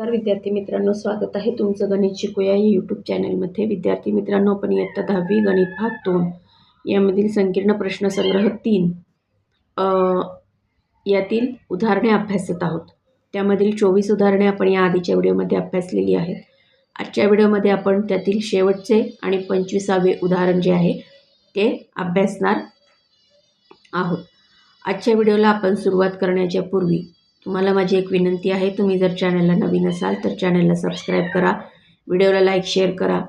नमस्कार विद्यार्थी मित्रांनो स्वागत आहे तुमचं गणित शिकूया या यूट्यूब चॅनलमध्ये विद्यार्थी मित्रांनो आपण इयत्ता दहावी गणित भाग दोन यामधील संकीर्ण प्रश्नसंग्रह तीन यातील उदाहरणे अभ्यासत आहोत. त्यामधील चोवीस उदाहरणे आपण या आधीच्या व्हिडिओमध्ये अभ्यासलेली आहेत. आजच्या व्हिडिओमध्ये आपण त्यातील शेवटचे आणि पंचवीसावे उदाहरण जे आहे ते अभ्यासणार आहोत. आजच्या व्हिडिओला आपण सुरुवात करण्याच्या पूर्वी तुम्हाला माझी एक विनंती आहे तुम्ही जर चॅनलला नवीन असाल तर चॅनलला सबस्क्राईब करा व्हिडिओला लाईक शेअर करा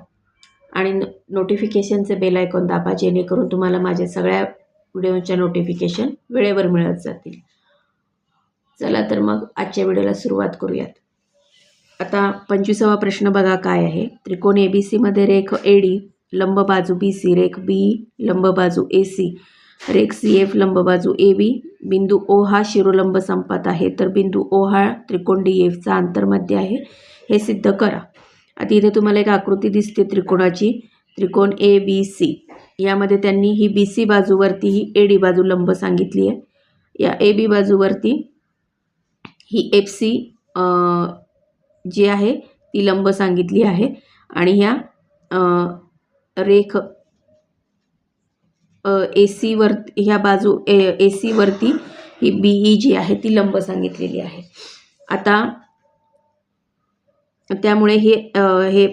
आणि नोटिफिकेशनचं बेल आयकॉन दाबा जेणेकरून तुम्हाला माझ्या सगळ्या व्हिडिओच्या नोटिफिकेशन वेळेवर मिळत जातील. चला तर मग आजच्या व्हिडिओला सुरुवात करूयात. आता पंचवीसावा प्रश्न बघा काय आहे. त्रिकोण ए बी सीमध्ये रेख ए डी लंब बाजू बी सी रेख बी लंब बाजू ए सी रेख सी एफ लंब बाजू ए बी बिंदू ओ हा शिरोलंब संपात आहे. तर बिंदू ओ हा त्रिकोण डी एफचा आंतरमध्य आहे. हे सिद्ध करा. आता इथे तुम्हाला एक आकृती दिसते त्रिकोणाची. त्रिकोण ए बी सी. यामध्ये त्यांनी ही B C बाजूवरती he A D बाजू लंब सांगितली आहे. या A B बाजूवरती he F C जी आहे ती लंब सांगितली आहे. आणि ह्या रेख ए सीवर ह्या बाजू ए ए सीवरती ही बी ई जी आहे ती लंब सांगितलेली आहे. आता त्यामुळे हे हे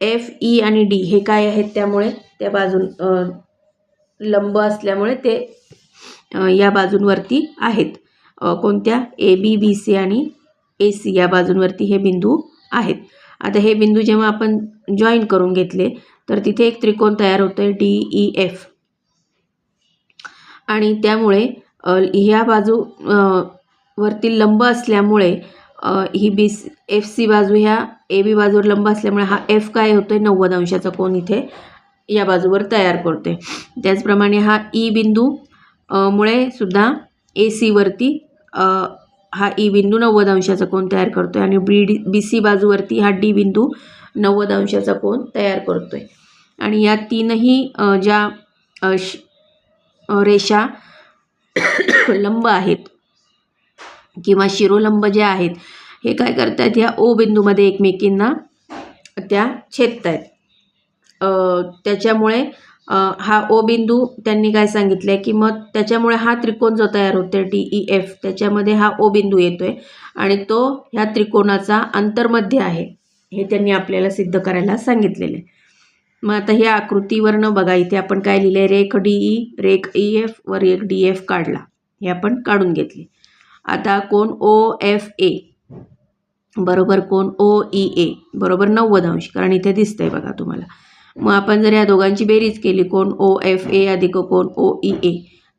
एफ ई e आणि डी हे काय आहेत? त्यामुळे त्या बाजून लंब असल्यामुळे ते या बाजूंवरती आहेत. कोणत्या? ए बी बी सी आणि ए सी या बाजूंवरती हे बिंदू आहेत. आता हे बिंदू जेव्हा आपण जॉईन करून घेतले तर तिथे एक त्रिकोण तयार होतो आहे डी ई एफ आणि त्यामुळे ह्या बाजू वरती लंब असल्यामुळे ही बी एफ सी बाजू ह्या ए बी बाजूवर लंब असल्यामुळे हा एफ काय होतो आहे नव्वद अंशाचा कोण इथे या बाजूवर तयार करतो आहे त्याचप्रमाणे हा ई बिंदू मुळे सुद्धा ए सीवरती हा ई बिंदू नव्वद अंशाचा कोण तयार करतो आहे आणि बी डी बी सी बाजूवरती हा डी बिंदू नव्वद अंशाचा कोण तयार करतो आहे आणि या तीनही ज्या श रेषा लंब आहेत किंवा शिरोलंब जे आहेत हे काय करतायत? ह्या ओ बिंदूमध्ये एकमेकींना त्या छेदत आहेत त्याच्यामुळे हा ओ बिंदू त्यांनी काय सांगितलं आहे की मग त्याच्यामुळे हा त्रिकोण जो तयार होतो आहे डी ई एफ त्याच्यामध्ये हा ओ बिंदू येतो आहे आणि तो ह्या त्रिकोणाचा अंतर्मध्य आहे. हे त्यांनी आपल्याला सिद्ध करायला सांगितलेलं आहे. मग आता ह्या आकृतीवरनं बघा इथे आपण काय लिहिलं आहे रेख डी ई रेख ई एफ वर एक डी एफ काढला. हे आपण काढून घेतले. आता कोण ओ एफ ए? बरोबर कोण ओ ई ए? बरोबर नव्वद अंश कारण इथे दिसतंय बघा तुम्हाला. मग आपण जर या दोघांची बेरीज केली कोण ओ एफ ए अधिक कोण ओ ई ए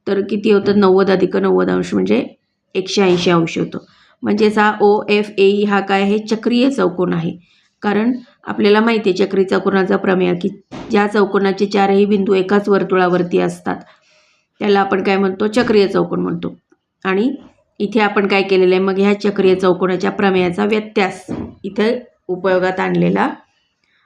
तर किती होतं? नव्वद अधिक नव्वद अंश म्हणजे एकशे ऐंशी अंश होतं. म्हणजेच हा ओ एफ ए ई हा काय आहे? चक्रीय चौकोन आहे. कारण आपल्याला माहिती आहे चक्री चौकोनाचा प्रमेय की ज्या चौकोनाचे चारही बिंदू एकाच वर्तुळावरती असतात. त्याला आपण काय म्हणतो? चक्रीय चौकोन म्हणतो. आणि इथे आपण काय केलेलं आहे? मग ह्या चक्रीय चौकोनाच्या प्रमेयाचा व्यत्यास इथे उपयोगात आणलेला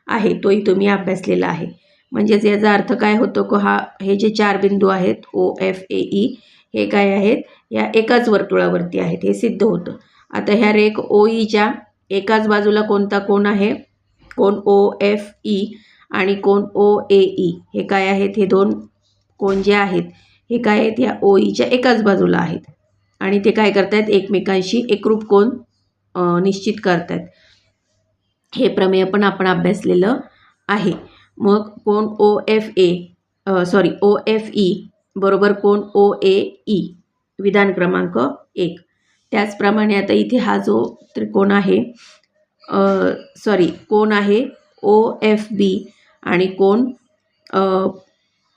आहे. तोही तुम्ही अभ्यासलेला आहे. म्हणजेच याचा अर्थ काय होतो को हा हे जे चार बिंदू आहेत ओ एफ ए ई हे काय आहेत? या एकाच वर्तुळावरती आहेत. हे सिद्ध होतं. आता ह्या रेख ओ ईच्या e एकाच बाजूला कोणता कोण आहे? कोण ओ एफ ई आणि कोण ओ ए ई हे काय आहेत? हे दोन कोण जे आहेत हे काय आहेत? या ओ ईच्या e एकाच बाजूला आहेत. आणि ते काय करतायत? एकमेकांशी एकरूप कोण निश्चित करतायत. हे प्रमेय पण आपण अभ्यासलेलं आहे. मग कोण O F A sorry O F E बरोबर कोण ओ ए ई विधान क्रमांक एक. त्याचप्रमाणे आता इथे हा जो त्रिकोण आहे सॉरी कोण आहे ओ एफ बी आणि कोण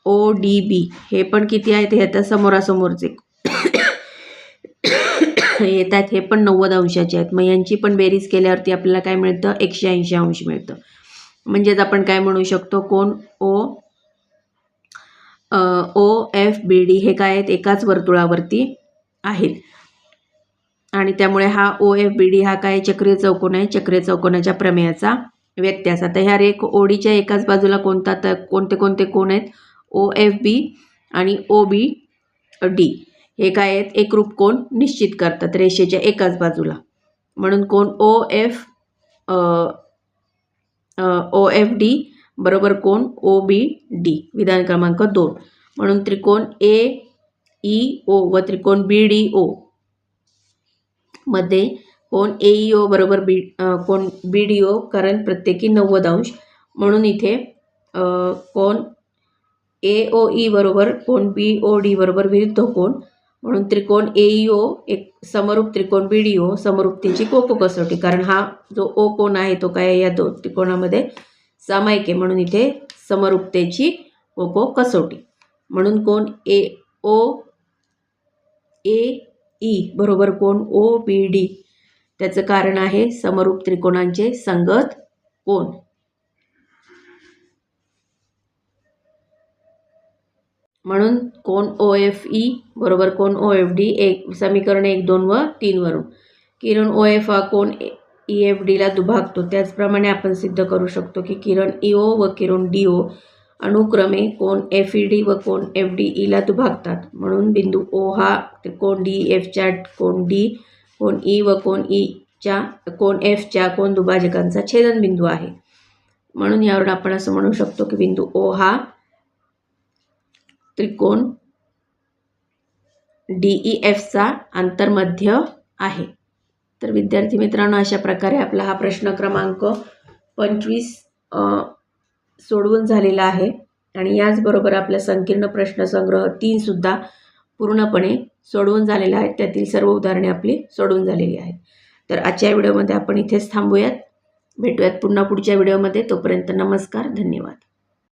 ओ डी बी हे पण किती आहेत? हे आता समोरासमोरचे. येत आहेत हे पण नव्वद अंशाचे आहेत. मग यांची पण बेरीज केल्यावरती आपल्याला काय मिळतं? एकशे ऐंशी अंश मिळतं. म्हणजेच आपण काय म्हणू शकतो? कोण ओ ओ एफ बी डी हे काय आहेत? एकाच वर्तुळावरती आहेत. आणि त्यामुळे हा ओ एफ बी डी हा काय चक्रीय चौकोन आहे? चक्रीय चौकोनाच्या प्रमेयाचा व्यत्यास. आता ह्या रेख ओडीच्या एकाच बाजूला कोणता तर कोणते कोणते कोण आहेत? ओ एफ बी आणि ओ बी डी हे काय आहेत? एकरूप कोण निश्चित करतात रेषेच्या एकाच बाजूला. म्हणून कोण O F O F D बरोबर कोण ओ बी डी विधान क्रमांक दोन. म्हणून त्रिकोण ए ई ओ व त्रिकोण बी डी ओ मध्ये कोण ए ई ओ बरोबर बी कोण बी डी ओ कारण प्रत्येकी नव्वद अंश. म्हणून इथे कोण ए ओ ई बरोबर कोण बी ओ डी बरोबर विरुद्ध कोण. म्हणून त्रिकोण ए ई ओ एक समरूप त्रिकोण बी डी ओ समरूपतेची कोको कसोटी. कारण हा जो ओ कोण आहे तो काय आहे? या दोन त्रिकोणामध्ये सामायिक आहे. म्हणून इथे समरूपतेची कोको कसोटी. म्हणून कोण ए ओ ए ई बरोबर कोण? O B D. त्याचं कारण आहे समरूप त्रिकोणांचे संगत कोण? म्हणून कोण ओ एफ ई बरोबर कोण? ओ एफ डी एक समीकरण एक दोन व तीनवरून किरण ओ एफ हा कोण? E, ई एफ डीला दुभागतो. त्याचप्रमाणे आपण सिद्ध करू शकतो की किरण e, ई ओ व किरण डी ओ अनुक्रमे कोण एफ ई डी व कोण एफ डी ईला दुभागतात म्हणून बिंदू ओ हा कोण डी एफच्या कोण डी कोण ई व कोण e ईच्या कोण एफच्या कोण दुभाजकांचा छेदनबिंदू आहे. म्हणून यावरून आपण असं म्हणू शकतो की बिंदू ओ हा त्रिकोण डी ई एफचा आंतरमध्य आहे. तर विद्यार्थी मित्रांनो अशा प्रकारे आपला हा प्रश्न क्रमांक पंचवीस सोडवून झालेला आहे. आणि याचबरोबर आपला संकीर्ण प्रश्नसंग्रह तीनसुद्धा पूर्णपणे सोडवून झालेला आहे. त्यातील सर्व उदाहरणे आपली सोडवून झालेली आहेत. तर आजच्या व्हिडिओमध्ये आपण इथेच थांबूयात. भेटूयात पुन्हा पुढच्या व्हिडिओमध्ये. तोपर्यंत नमस्कार धन्यवाद.